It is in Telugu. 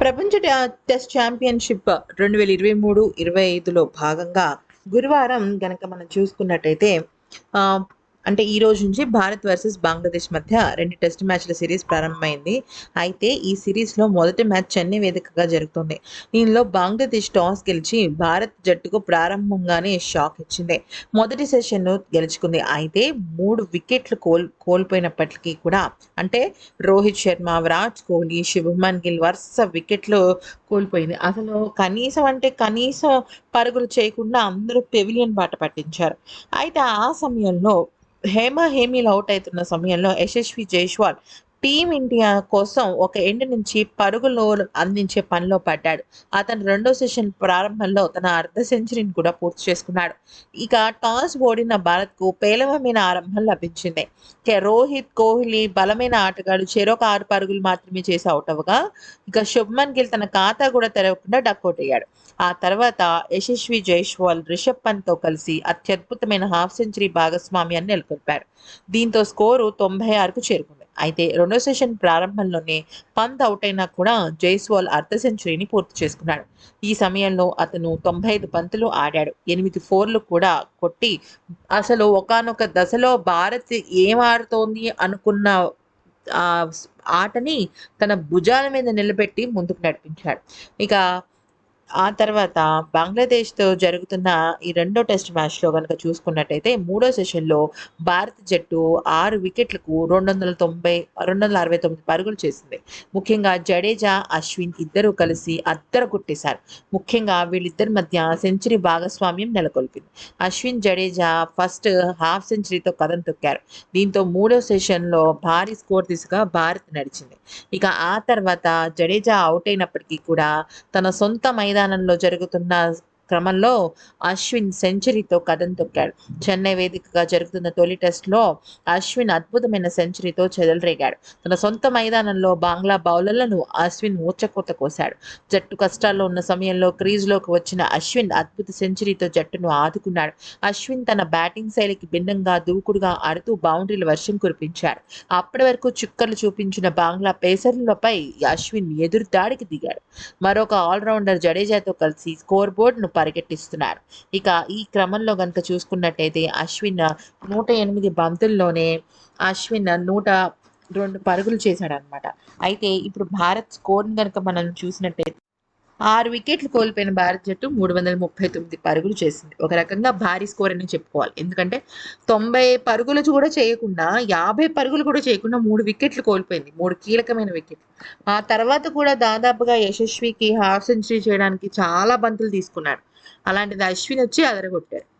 ప్రపంచ టెస్ట్ ఛాంపియన్షిప్ రెండు వేల ఇరవై మూడు ఇరవై ఐదులో భాగంగా గురువారం గనక మనం చూసుకున్నట్టయితే ఆ, అంటే ఈ రోజు నుంచి భారత్ వర్సెస్ బంగ్లాదేశ్ మధ్య రెండు టెస్ట్ మ్యాచ్ల సిరీస్ ప్రారంభమైంది. అయితే ఈ సిరీస్లో మొదటి మ్యాచ్ చెన్నై వేదికగా జరుగుతుంది. దీనిలో బంగ్లాదేశ్ టాస్ గెలిచి భారత్ జట్టుకు ప్రారంభంగానే షాక్ ఇచ్చింది. మొదటి సెషన్ను గెలుచుకుంది. అయితే మూడు వికెట్లు కోల్ కోల్పోయినప్పటికీ కూడా అంటే రోహిత్ శర్మ విరాట్ కోహ్లీ శుభమన్ గిల్ వరుస వికెట్లు కోల్పోయింది. అసలు కనీసం అంటే కనీసం పరుగులు చేయకుండా అందరూ పెవిలియన్ బాట పట్టించారు. అయితే ఆ సమయంలో హేమ హేమీలు అవుట్ అవుతున్న సమయంలో యశస్వి జైస్వాల్ టీం ఇండియా కోసం ఒక ఎండ్ నుంచి పరుగులో అందించే పనిలో పడ్డాడు. అతను రెండో సెషన్ ప్రారంభంలో తన అర్ధ సెంచరీని కూడా పూర్తి చేసుకున్నాడు. ఇక టాస్ ఓడిన భారత్కు పేలవమైన ఆరంభం లభించింది. రోహిత్ కోహ్లీ బలమైన ఆటగాడు చెరొక ఆరు పరుగులు మాత్రమే చేసి అవుట్ అవ్వగా ఇక శుభ్మన్ గిల్ తన ఖాతా కూడా తెరవకుండా డక్అట్ అయ్యాడు. ఆ తర్వాత యశస్వి జైష్వాల్ రిషబ్ పంత్తో కలిసి అత్యద్భుతమైన హాఫ్ సెంచరీ భాగస్వామ్యాన్ని నెలకొల్పారు. దీంతో స్కోరు తొంభై ఆరుకు చేరుకుంది. అయితే రెండో సెషన్ ప్రారంభంలోనే పంత్ అవుట్ అయినా కూడా జైస్వాల్ అర్ధ సెంచరీని పూర్తి చేసుకున్నాడు. ఈ సమయంలో అతను తొంభై ఐదు పంతులు ఆడాడు. ఎనిమిది ఫోర్లు కూడా కొట్టి అసలు ఒకానొక దశలో భారత్ ఏం ఆడుతోంది అనుకున్న ఆ ఆటని తన భుజాల మీద నిలబెట్టి ముందుకు నడిపించాడు. ఇక ఆ తర్వాత బంగ్లాదేశ్తో జరుగుతున్న ఈ రెండో టెస్ట్ మ్యాచ్లో కనుక చూసుకున్నట్టయితే మూడో సెషన్లో భారత జట్టు ఆరు వికెట్లకు రెండు వందల తొంభై రెండు వందల అరవై తొమ్మిది పరుగులు చేసింది. ముఖ్యంగా జడేజా అశ్విన్ ఇద్దరు కలిసి అద్దరు కొట్టేశారు. ముఖ్యంగా వీళ్ళిద్దరి మధ్య సెంచరీ భాగస్వామ్యం నెలకొల్పింది. అశ్విన్ జడేజా ఫస్ట్ హాఫ్ సెంచరీతో కథం తొక్కారు. దీంతో మూడో సెషన్లో భారీ స్కోర్ దిశగా భారత్ నడిచింది. ఇక ఆ తర్వాత జడేజా అవుట్ అయినప్పటికీ కూడా తన సొంతమైన మైదానంలో జరుగుతున్న క్రమంలో అశ్విన్ సెంచరీతో కథం తొక్కాడు. చెన్నై వేదికగా జరుగుతున్న తొలి టెస్ట్లో అశ్విన్ అద్భుతమైన సెంచరీతో చెదలరేగాడు. తన సొంత మైదానంలో బంగ్లా బౌలర్లను అశ్విన్ ఊచకూత కోశాడు. జట్టు కష్టాల్లో ఉన్న సమయంలో క్రీజ్లోకి వచ్చిన అశ్విన్ అద్భుత సెంచరీతో జట్టును ఆదుకున్నాడు. అశ్విన్ తన బ్యాటింగ్ శైలికి భిన్నంగా దూకుడుగా ఆడుతూ బౌండరీల వర్షం కురిపించాడు. అప్పటి వరకు చుక్కలు చూపించిన బంగ్లా పేసర్లపై అశ్విన్ ఎదురు దాడికి దిగాడు. మరొక ఆల్రౌండర్ జడేజాతో కలిసి స్కోర్ బోర్డును పరిగెట్టిస్తున్నారు. ఇక ఈ క్రమంలో కనుక చూసుకున్నట్టయితే అశ్విన్ నూట ఎనిమిది బంతుల్లోనే అశ్విన్ నూట రెండు పరుగులు చేశాడు అనమాట అయితే ఇప్పుడు భారత్ స్కోర్ని కనుక మనం చూసినట్టయితే ఆరు వికెట్లు కోల్పోయిన భారత జట్టు మూడు వందల ముప్పై తొమ్మిది పరుగులు చేసింది. ఒక రకంగా భారీ స్కోర్ అని చెప్పుకోవాలి. ఎందుకంటే తొంభై పరుగులు కూడా చేయకుండా యాభై పరుగులు కూడా చేయకుండా మూడు వికెట్లు కోల్పోయింది. మూడు కీలకమైన వికెట్లు. ఆ తర్వాత కూడా దాదాపుగా యశస్వికి హాఫ్ సెంచరీ చేయడానికి చాలా బంతులు తీసుకున్నాడు. అలాంటిది అశ్విన్ వచ్చి అదరగొట్టాడు